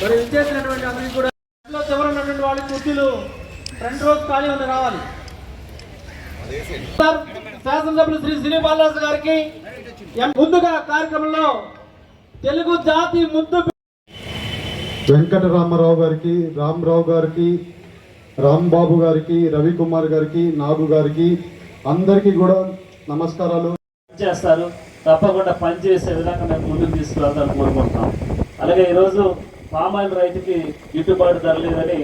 మరి విచ్చేసినటువంటి అందరికీ కూడా చివరి ఉన్నటువంటి వాళ్ళ కుర్చీలు ఫ్రంట్ రోజు ఖాళీ ఉంది రావాలి. శాసనసభ్యులు శ్రీ శ్రీనివాసరాజు గారికి ముందుగా కార్యక్రమంలో తెలుగు జాతి ముద్దు వెంకటరామారావు గారికి రామరావు గారికి రాంబాబు గారికి రవికుమార్ గారికి నాగు గారికి అందరికీ కూడా నమస్కారాలు. చేస్తారు. తప్పకుండా పనిచేసే విధంగా మేము ముందుకు తీసుకువెళ్తాను కోరుకుంటున్నాం. అలాగే ఈరోజు పామాయిల్ రైతుకి గిట్టుబాటు ధర లేదని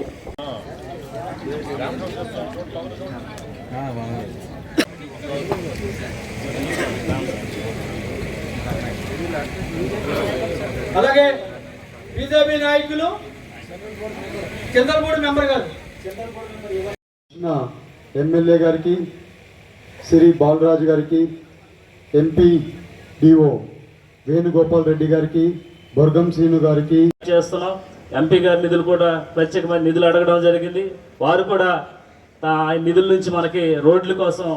అలాగే బీజేపీ నాయకులు చంద్రపూడి మెంబర్ గారు. ఎమ్మెల్యే గారికి శ్రీ బాలరాజు గారికి ఎంపీ డిఓ వేణుగోపాల్ రెడ్డి గారికి బొర్గం శ్రీను గారికి. చేస్తున్నాం. ఎంపీ గారి నిధులు కూడా ప్రత్యేకమైన నిధులు అడగడం జరిగింది. వారు కూడా ఆ నిధుల నుంచి మనకి రోడ్ల కోసం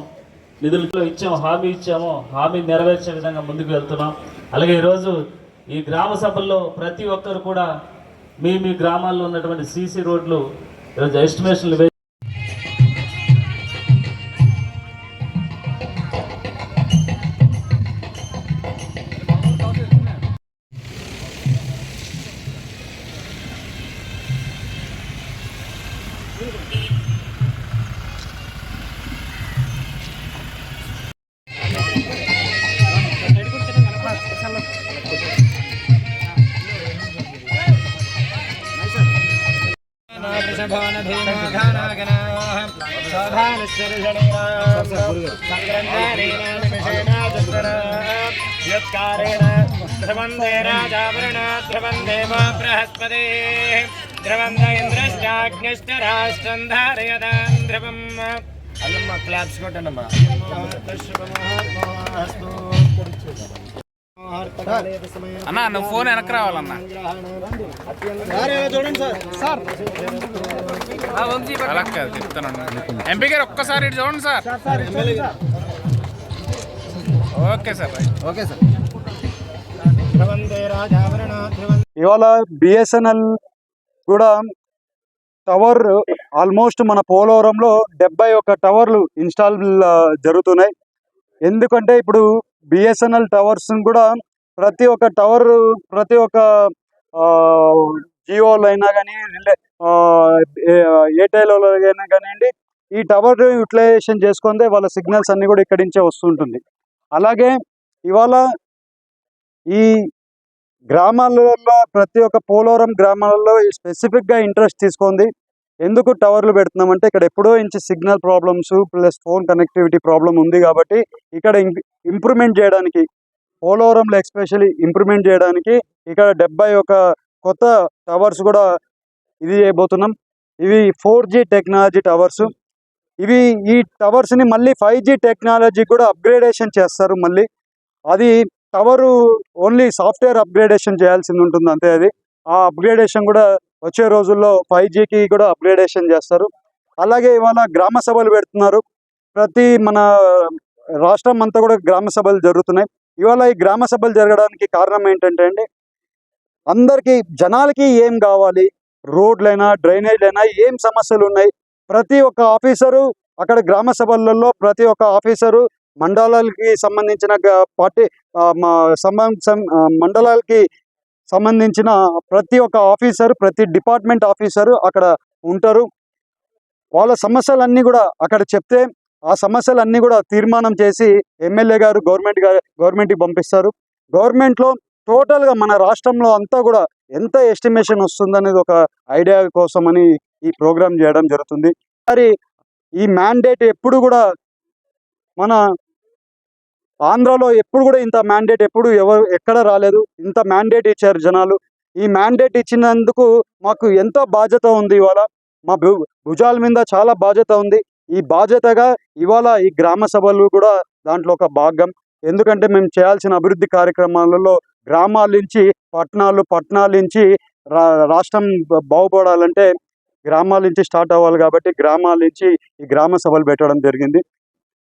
నిధులు ఇచ్చాము హామీ ఇచ్చాము. హామీ నెరవేర్చే విధంగా ముందుకు వెళ్తున్నాం. అలాగే ఈరోజు ఈ గ్రామ సభల్లో ప్రతి ఒక్కరు కూడా మీ మీ గ్రామాల్లో ఉన్నటువంటి సీసీ రోడ్లు ఈరోజు ఎస్టిమేషన్లు यत्कारेण ध्रुवन्दे राजावरण ध्रुवन्दे वा बृहस्पते ध्रुवन्द इन्द्रश्चाग्निश्च राष्ट्रं धारयदान् ध्रुवम् अल्लम्मा क्लाप्स् कोटनम्मा అన్నా నువ్వు ఫోన్ వెనక్కి రావాలన్నా. అలా కాదు చెప్తాను. ఎంపీ గారు ఒక్కసారి ఇటు చూడండి సార్. ఓకే సార్ రాజావరుణ ధ్రువం ఇవాళ బిఎస్ఎన్ఎల్ కూడా టవర్ ఆల్మోస్ట్ మన పోలవరంలో డెబ్బై ఒక టవర్లు ఇన్స్టాల్ జరుగుతున్నాయి. ఎందుకంటే ఇప్పుడు బిఎస్ఎన్ఎల్ టవర్స్ కూడా ప్రతి ఒక్క టవర్ ప్రతి ఒక్క జియోలో అయినా కానీ ఎయిర్టెల్ అయినా కానివ్వండి ఈ టవర్ యూటిలైజేషన్ చేసుకుంటే వాళ్ళ సిగ్నల్స్ అన్ని కూడా ఇక్కడి నుంచే వస్తుంటుంది. అలాగే ఇవాళ ఈ గ్రామాలలో ప్రతి ఒక్క పోలవరం గ్రామాలలో స్పెసిఫిక్గా ఇంట్రెస్ట్ తీసుకుంది. ఎందుకు టవర్లు పెడుతున్నామంటే ఇక్కడ ఎప్పుడో ఇంచి signal problems plus phone connectivity problem ఉంది కాబట్టి ఇక్కడ ఇంప్రూవ్మెంట్ చేయడానికి పోలవరంలో ఎస్పెషల్లీ ఇంప్రూవ్మెంట్ చేయడానికి ఇక్కడ డెబ్బై ఒక కొత్త టవర్స్ కూడా ఇది చేయబోతున్నాం. ఇవి ఫోర్ టెక్నాలజీ టవర్స్. ఇవి ఈ టవర్స్ని మళ్ళీ ఫైవ్ జీ టెక్నాలజీ కూడా అప్గ్రేడేషన్ చేస్తారు మళ్ళీ. అది టవరు ఓన్లీ సాఫ్ట్వేర్ అప్గ్రేడేషన్ చేయాల్సింది ఉంటుంది అంతే అది. ఆ అప్గ్రేడేషన్ కూడా వచ్చే రోజుల్లో ఫైవ్ జీకి కూడా అప్గ్రేడేషన్ చేస్తారు. అలాగే ఇవాళ గ్రామ సభలు పెడుతున్నారు. ప్రతి మన రాష్ట్రం అంతా కూడా గ్రామ సభలు జరుగుతున్నాయి. ఇవాళ ఈ గ్రామ సభలు జరగడానికి కారణం ఏంటంటే అండి అందరికీ జనాలకి ఏం కావాలి? రోడ్లైనా డ్రైనేజ్ అయినా ఏం సమస్యలు ఉన్నాయి? ప్రతి ఒక్క ఆఫీసరు అక్కడ గ్రామ సభలలో ప్రతి ఒక్క ఆఫీసరు మండలాలకి సంబంధించిన పార్టీ మండలాలకి సంబంధించిన ప్రతి ఒక్క ఆఫీసర్ ప్రతి డిపార్ట్మెంట్ ఆఫీసరు అక్కడ ఉంటారు. వాళ్ళ సమస్యలన్నీ కూడా అక్కడ చెప్తే ఆ సమస్యలన్నీ కూడా తీర్మానం చేసి ఎమ్మెల్యే గారు గవర్నమెంట్ గారు గవర్నమెంట్కి పంపిస్తారు. గవర్నమెంట్లో టోటల్గా మన రాష్ట్రంలో అంతా కూడా ఎంత ఎస్టిమేషన్ వస్తుందనేది ఒక ఐడియా కోసం అని ఈ ప్రోగ్రామ్ చేయడం జరుగుతుంది. మరి ఈ మ్యాండేట్ ఎప్పుడు కూడా మన ఆంధ్రాలో ఎప్పుడు కూడా ఇంత మ్యాండేట్ ఎప్పుడు ఎవరు ఎక్కడ రాలేదు. ఇంత మ్యాండేట్ ఇచ్చారు జనాలు. ఈ మ్యాండేట్ ఇచ్చినందుకు మాకు ఎంతో బాధ్యత ఉంది ఇవాళ. మా భుజాల మీద చాలా బాధ్యత ఉంది. ఈ బాధ్యతగా ఇవాళ ఈ గ్రామ సభలు కూడా దాంట్లో ఒక భాగం. ఎందుకంటే మేము చేయాల్సిన అభివృద్ధి కార్యక్రమాలలో గ్రామాల నుంచి పట్టణాలు పట్టణాల నుంచి రా రాష్ట్రం బాగుపడాలంటే గ్రామాల నుంచి స్టార్ట్ అవ్వాలి కాబట్టి గ్రామాల నుంచి ఈ గ్రామ సభలు పెట్టడం జరిగింది.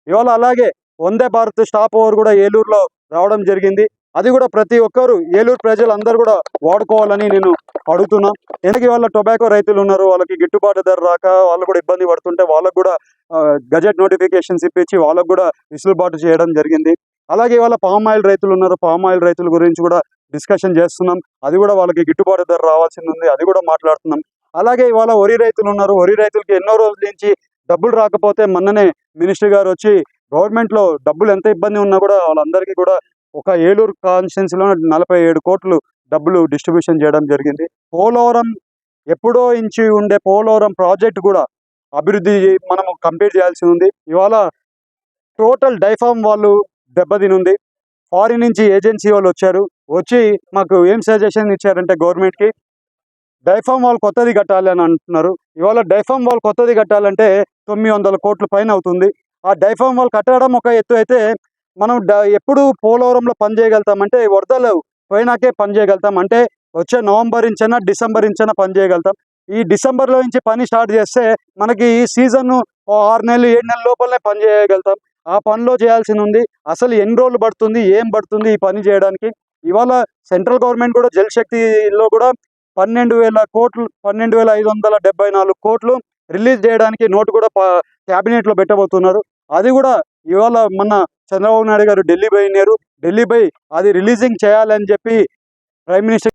ఇవాళ అలాగే వందే భారత్ స్టాప్ ఓవర్ కూడా ఏలూరులో రావడం జరిగింది. అది కూడా ప్రతి ఒక్కరు ఏలూరు ప్రజలందరూ కూడా వాడుకోవాలని నేను అడుగుతున్నా. ఎందుకు వాళ్ళ టొబాకో రైతులు ఉన్నారు? వాళ్ళకి గిట్టుబాటు ధర రాక వాళ్ళు కూడా ఇబ్బంది పడుతుంటే వాళ్ళకు కూడా గజెట్ నోటిఫికేషన్స్ ఇప్పించి వాళ్ళకు కూడా విసులుబాటు చేయడం జరిగింది. అలాగే వాళ్ళ పామ్ ఆయిల్ రైతులు ఉన్నారు. పామ్ ఆయిల్ రైతుల గురించి కూడా డిస్కషన్ చేస్తున్నాం. అది కూడా వాళ్ళకి గిట్టుబాటు ధర రావాల్సింది ఉంది. అది కూడా మాట్లాడుతున్నాం. అలాగే ఇవాళ వరి రైతులు ఉన్నారు. వరి రైతులకి ఎన్నో రోజుల నుంచి డబ్బులు రాకపోతే మొన్ననే మినిస్టర్ గారు వచ్చి గవర్నమెంట్లో డబ్బులు ఎంత ఇబ్బంది ఉన్నా కూడా వాళ్ళందరికీ కూడా ఒక ఏలూరు కాన్స్టిట్యున్సీలో నలభై ఏడు కోట్లు డబ్బులు డిస్ట్రిబ్యూషన్ చేయడం జరిగింది. పోలవరం ఎప్పుడో ఇంచి ఉండే పోలవరం ప్రాజెక్ట్ కూడా అభివృద్ధి మనము కంప్లీట్ చేయాల్సి ఉంది. ఇవాళ టోటల్ డైఫామ్ వాళ్ళు దెబ్బతినుంది. ఫారిన్ నుంచి ఏజెన్సీ వాళ్ళు వచ్చారు. వచ్చి మాకు ఏం సజెషన్ ఇచ్చారంటే గవర్నమెంట్కి డైఫామ్ వాళ్ళు కొత్తది కట్టాలి అని అంటున్నారు. ఇవాళ డైఫామ్ వాళ్ళు కొత్తది కట్టాలంటే తొమ్మిది వందల కోట్ల పైన అవుతుంది. ఆ డైఫామ్ వాల్ కట్టడం ఒక ఎత్తు అయితే మనం డ- ఎప్పుడు పోలవరంలో పని చేయగలుగుతామంటే వరదలు పోయినాకే పని చేయగలుగుతాం. అంటే వచ్చే నవంబర్ ఇంచైనా డిసెంబర్ ఇంచైనా పని చేయగలుగుతాం. ఈ డిసెంబర్లో నుంచి పని స్టార్ట్ చేస్తే మనకి ఈ సీజన్ ఆరు నెలలు ఏడు నెలల లోపలనే పని చేయగలుగుతాం. ఆ పనిలో చేయాల్సింది ఉంది. అసలు ఎన్ని రోజులు పడుతుంది ఏం పడుతుంది ఈ పని చేయడానికి? ఇవాళ సెంట్రల్ గవర్నమెంట్ కూడా జల్ శక్తిలో కూడా పన్నెండు వేల కోట్లు పన్నెండు వేల ఐదు వందల డెబ్బై నాలుగు కోట్లు రిలీజ్ చేయడానికి నోటు కూడా క్యాబినెట్లో పెట్టబోతున్నారు. అది కూడా ఇవాళ మొన్న చంద్రబాబు నాయుడు గారు ఢిల్లీ పోయినారు. ఢిల్లీ పోయి అది రిలీజింగ్ చేయాలని చెప్పి ప్రైమ్ మినిస్టర్